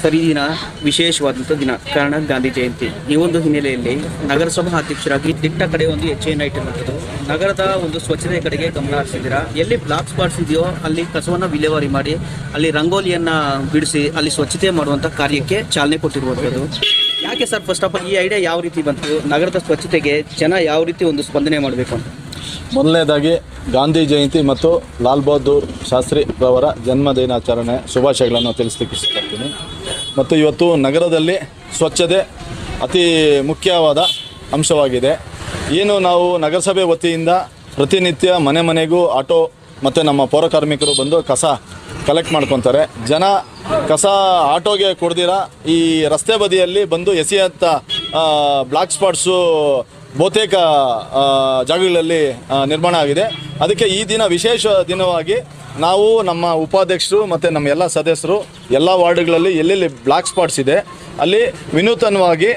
Sir ದಿನ ವಿಶೇಷವಾದಂಥ ದಿನ, ಕಾರಣ ಗಾಂಧಿ ಜಯಂತಿ. ಈ ಒಂದು ಹಿನ್ನೆಲೆಯಲ್ಲಿ ನಗರಸಭಾ ಅಧ್ಯಕ್ಷರಾಗಿ ದಿಟ್ಟ ಕಡೆ ಒಂದು ಹೆಜ್ಜೆಯನ್ನು ಇಟ್ಟಿರುವಂಥದ್ದು ನಗರದ ಒಂದು ಸ್ವಚ್ಛತೆ ಕಡೆಗೆ ಗಮನ ಹರಿಸಿದ್ದೀರಾ? ಎಲ್ಲಿ ಬ್ಲಾಕ್ ಸ್ಪಾಟ್ಸ್ ಇದೆಯೋ ಅಲ್ಲಿ ಕಸವನ್ನು ವಿಲೇವಾರಿ ಮಾಡಿ, ಅಲ್ಲಿ ರಂಗೋಲಿಯನ್ನು ಬಿಡಿಸಿ, ಅಲ್ಲಿ ಸ್ವಚ್ಛತೆ ಮಾಡುವಂಥ ಕಾರ್ಯಕ್ಕೆ ಚಾಲನೆ ಕೊಟ್ಟಿರುವಂಥದ್ದು. ಯಾಕೆ ಸರ್ ಫಸ್ಟ್ ಆಫ್ ಆಲ್ ಈ ಐಡಿಯಾ ಯಾವ ರೀತಿ ಬಂತು? ನಗರದ ಸ್ವಚ್ಛತೆಗೆ ಜನ ಯಾವ ರೀತಿ ಒಂದು ಸ್ಪಂದನೆ ಮಾಡಬೇಕು ಅಂತ? ಮೊದಲನೇದಾಗಿ ಗಾಂಧಿ ಜಯಂತಿ ಮತ್ತು ಲಾಲ್ ಬಹದ್ದೂರ್ ಶಾಸ್ತ್ರಿ ಅವರ ಜನ್ಮ ದಿನಾಚರಣೆ ಶುಭಾಶಯಗಳನ್ನು ತಿಳಿಸ್ಲಿಕ್ಕೆ ಇಷ್ಟಪಡ್ತೀನಿ. ಮತ್ತು ಇವತ್ತು ನಗರದಲ್ಲಿ ಸ್ವಚ್ಛತೆ ಅತಿ ಮುಖ್ಯವಾದ ಅಂಶವಾಗಿದೆ. ಏನು ನಾವು ನಗರಸಭೆ ವತಿಯಿಂದ ಪ್ರತಿನಿತ್ಯ ಮನೆ ಮನೆಗೂ ಆಟೋ ಮತ್ತು ನಮ್ಮ ಪೌರಕಾರ್ಮಿಕರು ಬಂದು ಕಸ ಕಲೆಕ್ಟ್ ಮಾಡ್ಕೊತಾರೆ. ಜನ ಕಸ ಆಟೋಗೆ ಕೊಡ್ದಿರ ಈ ರಸ್ತೆ ಬದಿಯಲ್ಲಿ ಬಂದು ಎಸೆಯಂಥ ಬ್ಲಾಕ್ ಸ್ಪಾಟ್ಸು ಬಹುತೇಕ ಜಾಗಗಳಲ್ಲಿ ನಿರ್ಮಾಣ ಆಗಿದೆ. ಅದಕ್ಕೆ ಈ ದಿನ ವಿಶೇಷ ದಿನವಾಗಿ ನಾವು ನಮ್ಮ ಉಪಾಧ್ಯಕ್ಷರು ಮತ್ತು ನಮ್ಮ ಎಲ್ಲ ಸದಸ್ಯರು ಎಲ್ಲ ವಾರ್ಡ್ಗಳಲ್ಲಿ ಎಲ್ಲೆಲ್ಲಿ ಬ್ಲಾಕ್ ಸ್ಪಾಟ್ಸ್ ಇದೆ, ಅಲ್ಲಿ ವಿನೂತನವಾಗಿ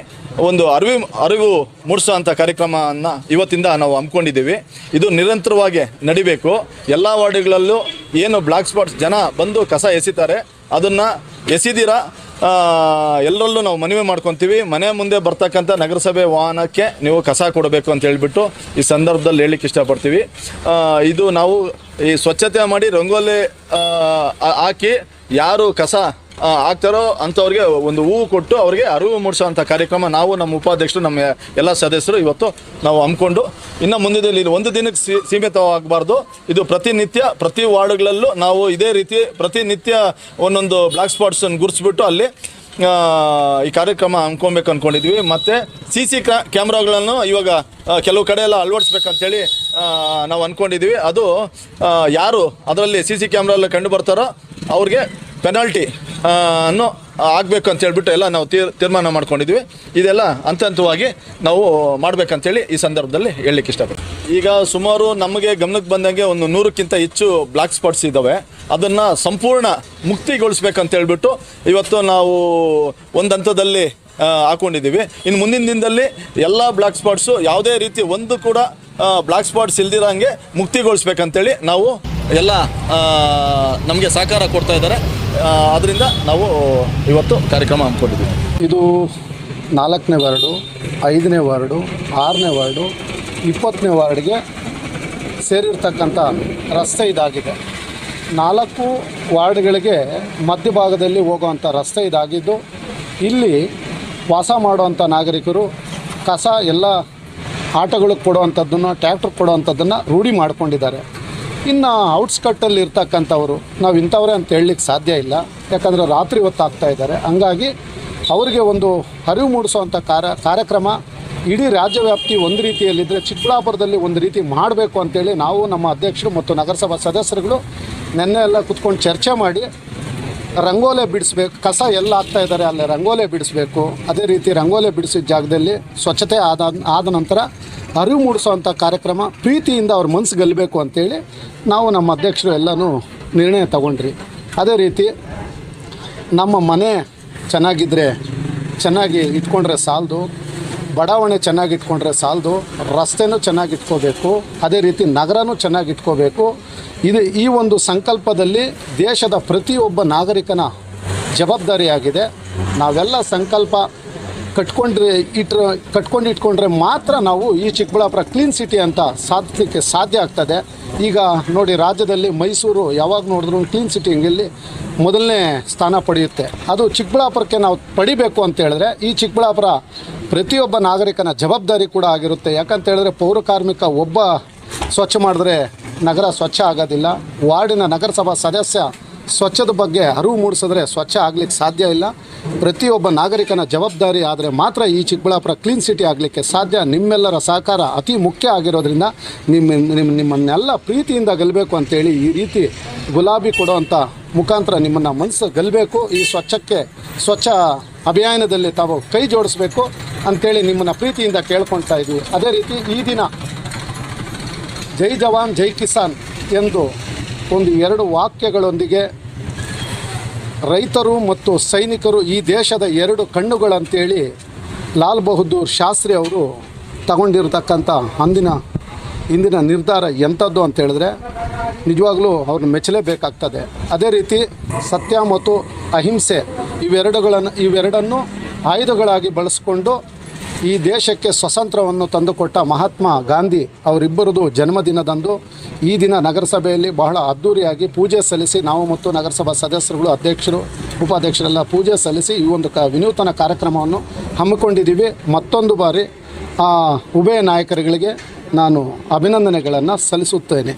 ಒಂದು ಅರಿವು ಅರಿವು ಮೂಡಿಸುವಂಥ ಕಾರ್ಯಕ್ರಮವನ್ನು ಇವತ್ತಿಂದ ನಾವು ಹಮ್ಮಿಕೊಂಡಿದ್ದೀವಿ. ಇದು ನಿರಂತರವಾಗಿ ನಡಿಬೇಕು. ಎಲ್ಲ ವಾರ್ಡ್ಗಳಲ್ಲೂ ಏನು ಬ್ಲಾಕ್ ಸ್ಪಾಟ್ಸ್ ಜನ ಬಂದು ಕಸ ಎಸಿತಾರೆ, ಅದನ್ನು ಎಸಿದಿರ ಎಲ್ಲರಲ್ಲೂ ನಾವು ಮನವಿ ಮಾಡ್ಕೊತೀವಿ. ಮನೆ ಮುಂದೆ ಬರ್ತಕ್ಕಂಥ ನಗರಸಭೆ ವಾಹನಕ್ಕೆ ನೀವು ಕಸ ಕೊಡಬೇಕು ಅಂತ ಹೇಳಿಬಿಟ್ಟು ಈ ಸಂದರ್ಭದಲ್ಲಿ ಹೇಳಲಿಕ್ಕೆ ಇಷ್ಟಪಡ್ತೀವಿ. ಇದು ನಾವು ಈ ಸ್ವಚ್ಛತೆ ಮಾಡಿ ರಂಗೋಲಿ ಹಾಕಿ ಯಾರು ಕಸ ಆ, ಹಾಕ್ತಾರೋ ಅಂಥವ್ರಿಗೆ ಒಂದು ಹೂವು ಕೊಟ್ಟು ಅವ್ರಿಗೆ ಅರಿವು ಮೂಡಿಸೋವಂಥ ಕಾರ್ಯಕ್ರಮ ನಾವು ನಮ್ಮ ಉಪಾಧ್ಯಕ್ಷರು ನಮ್ಮ ಎಲ್ಲ ಸದಸ್ಯರು ಇವತ್ತು ನಾವು ಹಮ್ಮಿಕೊಂಡು ಇನ್ನು ಮುಂದಿನಲ್ಲಿ ಒಂದು ದಿನಕ್ಕೆ ಸೀಮಿತವಾಗಬಾರ್ದು. ಇದು ಪ್ರತಿನಿತ್ಯ ಪ್ರತಿ ವಾರ್ಡ್ಗಳಲ್ಲೂ ನಾವು ಇದೇ ರೀತಿ ಪ್ರತಿನಿತ್ಯ ಒಂದೊಂದು ಬ್ಲಾಕ್ ಸ್ಪಾಟ್ಸನ್ನು ಗುರುತಿಸ್ಬಿಟ್ಟು ಅಲ್ಲಿ ಈ ಕಾರ್ಯಕ್ರಮ ಹಮ್ಕೊಬೇಕು ಅಂದ್ಕೊಂಡಿದ್ವಿ ಮತ್ತು ಸಿ ಸಿ ಕ್ಯಾಮ್ರಾಗಳನ್ನು ಇವಾಗ ಕೆಲವು ಕಡೆ ಎಲ್ಲ ಅಳವಡಿಸ್ಬೇಕಂತೇಳಿ ನಾವು ಅಂದ್ಕೊಂಡಿದ್ವಿ ಅದು ಯಾರು ಅದರಲ್ಲಿ ಸಿ ಸಿ ಕ್ಯಾಮ್ರಾ ಎಲ್ಲ ಕಂಡು ಬರ್ತಾರೋ ಅವ್ರಿಗೆ ಪೆನಾಲ್ಟಿ ಅನ್ನು ಆಗಬೇಕು ಅಂತ ಹೇಳ್ಬಿಟ್ಟು ಎಲ್ಲ ನಾವು ತೀರ್, ತೀರ್ಮಾನ ಮಾಡ್ಕೊಂಡಿದ್ವಿ. ಇದೆಲ್ಲ ಹಂತ ಹಂತವಾಗಿ ನಾವು ಮಾಡಬೇಕಂತೇಳಿ ಈ ಸಂದರ್ಭದಲ್ಲಿ ಹೇಳಲಿಕ್ಕೆ ಇಷ್ಟಪಡ್ತೀನಿ. ಈಗ ಸುಮಾರು ನಮಗೆ ಗಮನಕ್ಕೆ ಬಂದಂಗೆ ಒಂದು ನೂರಕ್ಕಿಂತ ಹೆಚ್ಚು ಬ್ಲಾಕ್ ಸ್ಪಾಟ್ಸ್ ಇದ್ದಾವೆ. ಅದನ್ನು ಸಂಪೂರ್ಣ ಮುಕ್ತಿಗೊಳಿಸ್ಬೇಕಂತ ಹೇಳ್ಬಿಟ್ಟು ಇವತ್ತು ನಾವು ಒಂದು ಹಂತದಲ್ಲಿ ಹಾಕೊಂಡಿದ್ದೀವಿ. ಇನ್ನು ಮುಂದಿನ ದಿನದಲ್ಲಿ ಎಲ್ಲ ಬ್ಲಾಕ್ ಸ್ಪಾಟ್ಸು ಯಾವುದೇ ರೀತಿ ಒಂದು ಕೂಡ ಬ್ಲಾಕ್ ಸ್ಪಾಟ್ಸ್ ಇಲ್ದಿರಂಗೆ ಮುಕ್ತಿಗೊಳಿಸ್ಬೇಕಂತೇಳಿ ನಾವು ಎಲ್ಲ ನಮಗೆ ಸಹಕಾರ ಕೊಡ್ತಾ ಇದ್ದಾರೆ. ಅದರಿಂದ ನಾವು ಇವತ್ತು ಕಾರ್ಯಕ್ರಮ ಹಮ್ಮಿಕೊಂಡಿದ್ದೀವಿ. ಇದು ನಾಲ್ಕನೇ ವಾರ್ಡು, ಐದನೇ ವಾರ್ಡು, ಆರನೇ ವಾರ್ಡು, ಇಪ್ಪತ್ತನೇ ವಾರ್ಡ್ಗೆ ಸೇರಿರ್ತಕ್ಕಂಥ ರಸ್ತೆ ಇದಾಗಿದೆ. ನಾಲ್ಕು ವಾರ್ಡ್ಗಳಿಗೆ ಮಧ್ಯಭಾಗದಲ್ಲಿ ಹೋಗುವಂಥ ರಸ್ತೆ ಇದಾಗಿದ್ದು, ಇಲ್ಲಿ ವಾಸ ಮಾಡುವಂಥ ನಾಗರಿಕರು ಕಸ ಎಲ್ಲ ಆಟೋಗಳಿಗೆ ಕೊಡುವಂಥದ್ದನ್ನು ಟ್ಯಾಕ್ಟ್ರಿಗೆ ಕೊಡುವಂಥದ್ದನ್ನು ರೂಢಿ ಮಾಡ್ಕೊಂಡಿದ್ದಾರೆ. ಇನ್ನು ಔಟ್ಸ್ಕಟ್ಟಲ್ಲಿ ಇರ್ತಕ್ಕಂಥವ್ರು, ನಾವು ಇಂಥವ್ರೆ ಅಂತ ಹೇಳಲಿಕ್ಕೆ ಸಾಧ್ಯ ಇಲ್ಲ. ಯಾಕಂದರೆ ರಾತ್ರಿ ಹೊತ್ತಾಗ್ತಾ ಇದ್ದಾರೆ. ಹಂಗಾಗಿ ಅವರಿಗೆ ಒಂದು ಅರಿವು ಮೂಡಿಸುವಂಥ ಕಾರ, ಕಾರ್ಯಕ್ರಮ ಇಡೀ ರಾಜ್ಯ ವ್ಯಾಪ್ತಿ ಒಂದು ರೀತಿಯಲ್ಲಿದ್ದರೆ ಚಿಕ್ಕಬಳ್ಳಾಪುರದಲ್ಲಿ ಒಂದು ರೀತಿ ಮಾಡಬೇಕು ಅಂತೇಳಿ ನಾವು ನಮ್ಮ ಅಧ್ಯಕ್ಷರು ಮತ್ತು ನಗರಸಭಾ ಸದಸ್ಯರುಗಳು ನೆನ್ನೆ ಎಲ್ಲ ಕುತ್ಕೊಂಡು ಚರ್ಚೆ ಮಾಡಿ ರಂಗೋಲೆ ಬಿಡಿಸ್ಬೇಕು, ಕಸ ಎಲ್ಲ ಆಗ್ತಾ ಇದ್ದಾರೆ, ಅಲ್ಲಿ ರಂಗೋಲೆ ಬಿಡಿಸ್ಬೇಕು. ಅದೇ ರೀತಿ ರಂಗೋಲೆ ಬಿಡಿಸಿದ ಜಾಗದಲ್ಲಿ ಸ್ವಚ್ಛತೆ ಆದ ಆದ ನಂತರ ಅರಿವು ಮೂಡಿಸುವಂಥ ಕಾರ್ಯಕ್ರಮ ಪ್ರೀತಿಯಿಂದ ಅವ್ರ ಮನಸ್ಸು ಗೆಲ್ಲಬೇಕು ಅಂತೇಳಿ ನಾವು ನಮ್ಮ ಅಧ್ಯಕ್ಷರು ಎಲ್ಲನೂ ನಿರ್ಣಯ ತಗೊಂಡ್ರಿ. ಅದೇ ರೀತಿ ನಮ್ಮ ಮನೆ ಚೆನ್ನಾಗಿದ್ದರೆ ಚೆನ್ನಾಗಿ ಇಟ್ಕೊಂಡ್ರೆ ಸಾಲದು. ಬಡಾವಣೆ ಚೆನ್ನಾಗಿ ಇಟ್ಕೊಂಡ್ರೆ ಸಾಲದು, ರಸ್ತೆನೂ ಚೆನ್ನಾಗಿ ಇಟ್ಕೋಬೇಕು ಅದೇ ರೀತಿ ನಗರನೂ ಚೆನ್ನಾಗಿ ಇಟ್ಕೋಬೇಕು ಇದು ಈ ಒಂದು ಸಂಕಲ್ಪದಲ್ಲಿ ದೇಶದ ಪ್ರತಿಯೊಬ್ಬ ನಾಗರಿಕನ ಜವಾಬ್ದಾರಿಯಾಗಿದೆ. ನಾವೆಲ್ಲ ಸಂಕಲ್ಪ ಕಟ್ಕೊಂಡ್ರೆ ಇಟ್ರ ಕಟ್ಕೊಂಡು ಇಟ್ಕೊಂಡ್ರೆ ಮಾತ್ರ ನಾವು ಈ ಚಿಕ್ಕಬಳ್ಳಾಪುರ ಕ್ಲೀನ್ ಸಿಟಿ ಅಂತ ಸಾಧಿಸಲಿಕ್ಕೆ ಸಾಧ್ಯ ಆಗ್ತದೆ. ಈಗ ನೋಡಿ ರಾಜ್ಯದಲ್ಲಿ ಮೈಸೂರು ಯಾವಾಗ ನೋಡಿದ್ರು ಕ್ಲೀನ್ ಸಿಟಿ ಹಿಂಗಿಲ್ಲಿ ಮೊದಲನೇ ಸ್ಥಾನ ಪಡೆಯುತ್ತೆ. ಅದು ಚಿಕ್ಕಬಳ್ಳಾಪುರಕ್ಕೆ ನಾವು ಪಡಿಬೇಕು ಅಂತ ಹೇಳಿದ್ರೆ ಈ ಚಿಕ್ಕಬಳ್ಳಾಪುರ ಪ್ರತಿಯೊಬ್ಬ ನಾಗರಿಕನ ಜವಾಬ್ದಾರಿ ಕೂಡ ಆಗಿರುತ್ತೆ. ಯಾಕಂತ ಹೇಳಿದ್ರೆ ಪೌರ ಕಾರ್ಮಿಕ ಒಬ್ಬ ಸ್ವಚ್ಛ ಮಾಡಿದ್ರೆ ನಗರ ಸ್ವಚ್ಛ ಆಗೋದಿಲ್ಲ. ವಾರ್ಡಿನ ನಗರಸಭಾ ಸದಸ್ಯ ಸ್ವಚ್ಛದ ಬಗ್ಗೆ ಅರಿವು ಮೂಡಿಸಿದ್ರೆ ಸ್ವಚ್ಛ ಆಗಲಿಕ್ಕೆ ಸಾಧ್ಯ ಇಲ್ಲ. ಪ್ರತಿಯೊಬ್ಬ ನಾಗರಿಕನ ಜವಾಬ್ದಾರಿ ಆದರೆ ಮಾತ್ರ ಈ ಚಿಕ್ಕಬಳ್ಳಾಪುರ ಕ್ಲೀನ್ ಸಿಟಿ ಆಗಲಿಕ್ಕೆ ಸಾಧ್ಯ. ನಿಮ್ಮೆಲ್ಲರ ಸಹಕಾರ ಅತಿ ಮುಖ್ಯ ಆಗಿರೋದ್ರಿಂದ ನಿಮ್ಮ ನಿಮ್ಮ ನಿಮ್ಮನ್ನೆಲ್ಲ ಪ್ರೀತಿಯಿಂದ ಗೆಲ್ಲಬೇಕು ಅಂತೇಳಿ ಈ ರೀತಿ ಗುಲಾಬಿ ಕೊಡೋವಂಥ ಮುಖಾಂತರ ನಿಮ್ಮನ್ನು ಮನಸ್ಸು ಗೆಲ್ಲಬೇಕು ಈ ಸ್ವಚ್ಛಕ್ಕೆ ಸ್ವಚ್ಛ ಅಭಿಯಾನದಲ್ಲಿ ತಾವು ಕೈ ಜೋಡಿಸ್ಬೇಕು ಅಂತೇಳಿ ನಿಮ್ಮನ್ನು ಪ್ರೀತಿಯಿಂದ ಕೇಳ್ಕೊಳ್ತಾ ಇದ್ದೀವಿ ಅದೇ ರೀತಿ ಈ ದಿನ ಜೈ ಜವಾನ್, ಜೈ ಕಿಸಾನ್ ಎಂದು ಒಂದು ಎರಡು ವಾಕ್ಯಗಳೊಂದಿಗೆ ರೈತರು ಮತ್ತು ಸೈನಿಕರು ಈ ದೇಶದ ಎರಡು ಕಣ್ಣುಗಳಂತೇಳಿ ಲಾಲ್ ಬಹದ್ದೂರ್ ಶಾಸ್ತ್ರಿ ಅವರು ತಗೊಂಡಿರತಕ್ಕಂಥ ಅಂದಿನ, ಇಂದಿನ ನಿರ್ಧಾರ ಎಂಥದ್ದು ಅಂತ ಹೇಳಿದ್ರೆ ನಿಜವಾಗ್ಲೂ ಅವ್ರನ್ನ ಮೆಚ್ಚಲೇಬೇಕಾಗ್ತದೆ. ಅದೇ ರೀತಿ ಸತ್ಯ ಮತ್ತು ಅಹಿಂಸೆ ಇವೆರಡುಗಳನ್ನು ಇವೆರಡನ್ನು ಆಯುಧಗಳಾಗಿ ಬಳಸಿಕೊಂಡು ಈ ದೇಶಕ್ಕೆ ಸ್ವತಂತ್ರವನ್ನು ತಂದುಕೊಟ್ಟ ಮಹಾತ್ಮ ಗಾಂಧಿ ಅವರಿಬ್ಬರದು ಜನ್ಮದಿನದಂದು ಈ ದಿನ ನಗರಸಭೆಯಲ್ಲಿ ಬಹಳ ಅದ್ಧೂರಿಯಾಗಿ ಪೂಜೆ ಸಲ್ಲಿಸಿ ನಾವು ಮತ್ತು ನಗರಸಭಾ ಸದಸ್ಯರುಗಳು, ಅಧ್ಯಕ್ಷರು, ಉಪಾಧ್ಯಕ್ಷರೆಲ್ಲ ಪೂಜೆ ಸಲ್ಲಿಸಿ ಈ ಒಂದು ಕ ವಿನೂತನ ಕಾರ್ಯಕ್ರಮವನ್ನು ಹಮ್ಮಿಕೊಂಡಿದ್ದೀವಿ. ಮತ್ತೊಂದು ಬಾರಿ ಉಭಯ ನಾಯಕರುಗಳಿಗೆ ನಾನು ಅಭಿನಂದನೆಗಳನ್ನು ಸಲ್ಲಿಸುತ್ತೇನೆ.